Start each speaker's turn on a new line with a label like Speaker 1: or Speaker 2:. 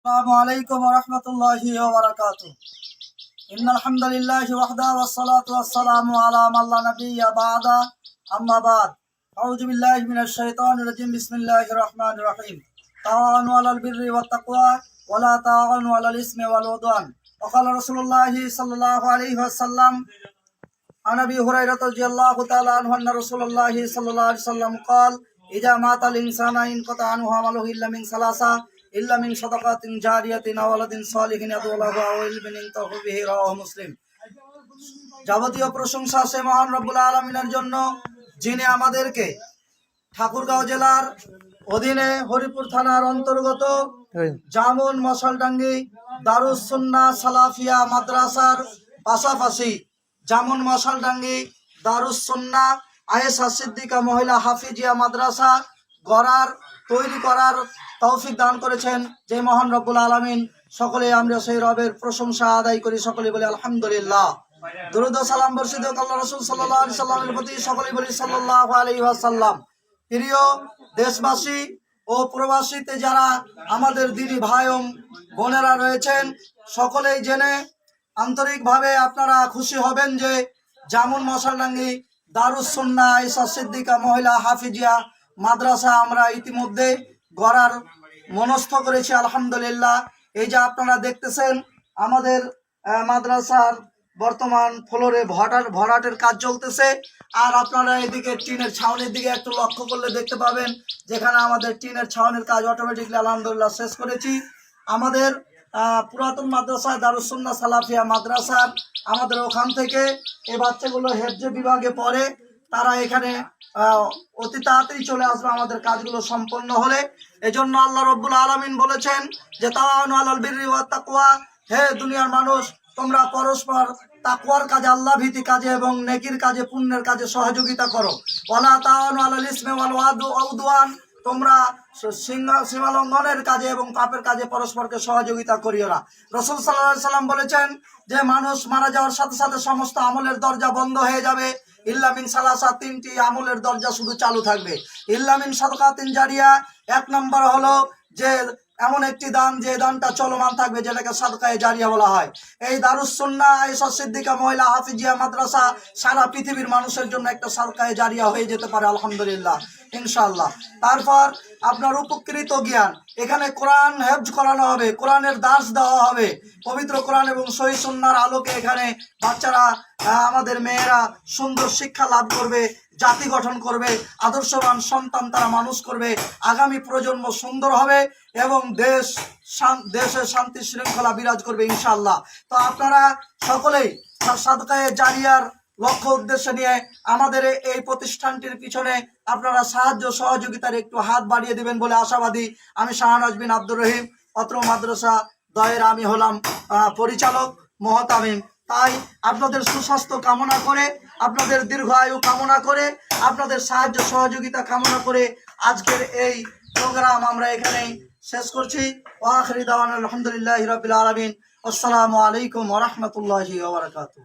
Speaker 1: السلام عليكم ورحمة الله وبركاته. إن الحمد لله وحده والصلاة والسلام على من لا نبي بعد. أما بعد أعوذ بالله من الشيطان الرجيم. بسم الله الرحمن الرحيم. تعاونوا على البر والتقوى ولا تعاونوا على الإثم والعدوان. وقال رسول الله صلى الله عليه وسلم عن أبي هريرة رضي الله تعالى عنه أن رسول الله صلى الله عليه وسلم قال إذا مات الإنسان انقطع عنه عمله إلا من ثلاثة ইল্লা মিন সাদাকাতিন জারিয়াতিন আও আলাদিন সালিহিন ইয়াদুল্লাহু আও ইলমিন ইনতাহু বিহি রাওয়াহু মুসলিম। যাবতীয় প্রশংসা সে মহান রব্বুল জন্য যিনি আমাদেরকে ঠাকুরগাঁও জেলার অধীনে হরিপুর থানার অন্তর্গত হ্যাঁ। জামুন মশালডাঙ্গি দারুসুন্না সালাফিয়া মাদ্রাসার পাশাপাশি জামুন মশালডাঙ্গি দারুসুন্না আয়েসা সিদ্দিকা মহিলা হাফিজিয়া মাদ্রাসা গড়ার তৈরি করার তৌফিক দান করেছেন। যে মহান রব্বুল আলমিন। সকলে আমরা সেই রবের প্রশংসা আদায় করি, সকলে বলি আলহামদুলিল্লাহ। দুরুদ সালাম বর্ষিত আল্লাহ রসুল সাল্লাহ সাল্লামের প্রতি, সকলে বলি সাল্লাহ আলী ওয়াসাল্লাম। প্রিয় দেশবাসী ও প্রবাসীতে যারা আমাদের দিদি ভাই বোনেরা রয়েছেন, সকলেই জেনে আন্তরিকভাবে আপনারা খুশি হবেন যে জামুন মশালডাঙ্গি দারুসন্না ইসা সিদ্দিকা মহিলা হাফিজিয়া মাদ্রাসা আমরা ইতিমধ্যে গড়ার মনস্থ করেছি, আলহামদুলিল্লাহ। এই যে আপনারা দেখতেছেন, আমাদের মাদ্রাসার বর্তমান ফ্লোরে ভরাট, ভরাটের কাজ চলতেছে। আর আপনারা এদিকে টিনের ছাউনির দিকে একটু লক্ষ্য করলে দেখতে পাবেন, যেখানে আমাদের টিনের ছাউনির কাজ অটোমেটিকলি আলহামদুলিল্লাহ শেষ করেছি। আমাদের পুরাতন মাদ্রাসা দারুসুন্না সালাফিয়া মাদ্রাসার, আমাদের ওখান থেকে এই বাচ্চাগুলো হেফজে বিভাগে পড়ে। তারা এখানে অতি তাড়াতাড়ি চলে আসবে। আমাদের কাজগুলো সম্পন্ন হলে। এজন্য আল্লাহ রব্বুল আলমিন বলেছেন যে, তাওয়ানু তাকওয়া। হে দুনিয়ার মানুষ, তোমরা পরস্পর তাকওয়ার কাজে আল্লাহ ভীতি কাজে এবং নেকির কাজে, পুণ্যের কাজে সহযোগিতা করো। ওয়ালা তাওয়ানু আলাল ইসমি ওয়াদু আউদওয়ান তোমরা সীমা- সীমা লঙ্ঘনের কাজে এবং পাপের কাজে পরস্পরকে সহযোগিতা করিও না। রসুল সাল্লাহ সাল্লাম বলেছেন যে, মানুষ মারা যাওয়ার সাথে সাথে সমস্ত আমলের দরজা বন্ধ হয়ে যাবে। ইল্লামিন সালাসা তিনটি আমলের দরজা শুধু চালু থাকবে। ইল্লামিন সদকা তিন জারিয়া, এক নম্বর হলো যে এমন একটি দান, যে দানটা চলমান থাকবে, যেটাকে সাদকায়ে জারিয়া বলা হয়। এই দারুসুন্না আয়েশা সিদ্দিকা, মহিলা হাফিজিয়া, মাদ্রাসা, সারা পৃথিবীর মানুষের জন্য একটা সাদকায়ে জারিয়া হয়ে যেতে পারে, আলহামদুলিল্লাহ ইনশাল্লাহ তারপর আপনার উপকৃত জ্ঞান, এখানে কোরআন হেফজ করানো হবে, কোরআনের দাস দেওয়া হবে। পবিত্র কোরআন এবং সহি সুন্নার আলোকে এখানে বাচ্চারা আমাদের মেয়েরা সুন্দর শিক্ষা লাভ করবে, জাতি গঠন করবে, আদর্শবান সন্তান তারা মানুষ করবে। আগামী প্রজন্ম সুন্দর হবে এবং দেশ শান- দেশে শান্তি শৃঙ্খলা বিরাজ করবে ইনশাল্লাহ তো আপনারা সকলেই সাদকায়ে জারিয়ার লক্ষ্য উদ্দেশ্য নিয়ে আমাদের এই প্রতিষ্ঠানটির পিছনে আপনারা সাহায্য সহযোগিতার একটু হাত বাড়িয়ে দিবেন বলে আশাবাদী। আমি শাহনাজ বিন আব্দুর রহিম, অত্র মাদ্রাসা দয়ের আমি হলাম পরিচালক মহতামিম। তাই আপনাদের সুস্বাস্থ্য কামনা করে, আপনাদের দীর্ঘ আয়ু কামনা করে, আপনাদের সাহায্য সহযোগিতা কামনা করে আজকের এই প্রোগ্রাম আমরা এখানেই শেষ করছি। ওয়াখরি দাওয়ান আলহামদুলিল্লাহ রবিল আলমিন। আসসালামু আলাইকুম ওরহমতুল্লাহি ওবরাকাতুহ